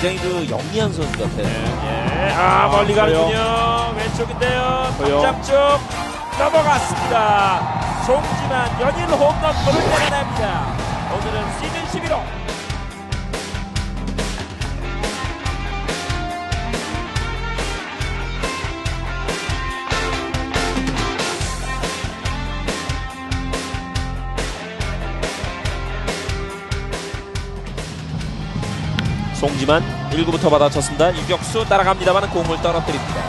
굉장히 그 영리한 선수 같아요. 예, 아, 아, 멀리. 가는군요. 왼쪽인데요. 허영. 당장 쪽 넘어갔습니다. 송지만 연일 홈런 볼을 때려냅니다. 오늘은 시즌 11호. 송지만 1구부터 받아쳤습니다. 유격수 따라갑니다만 공을 떨어뜨립니다.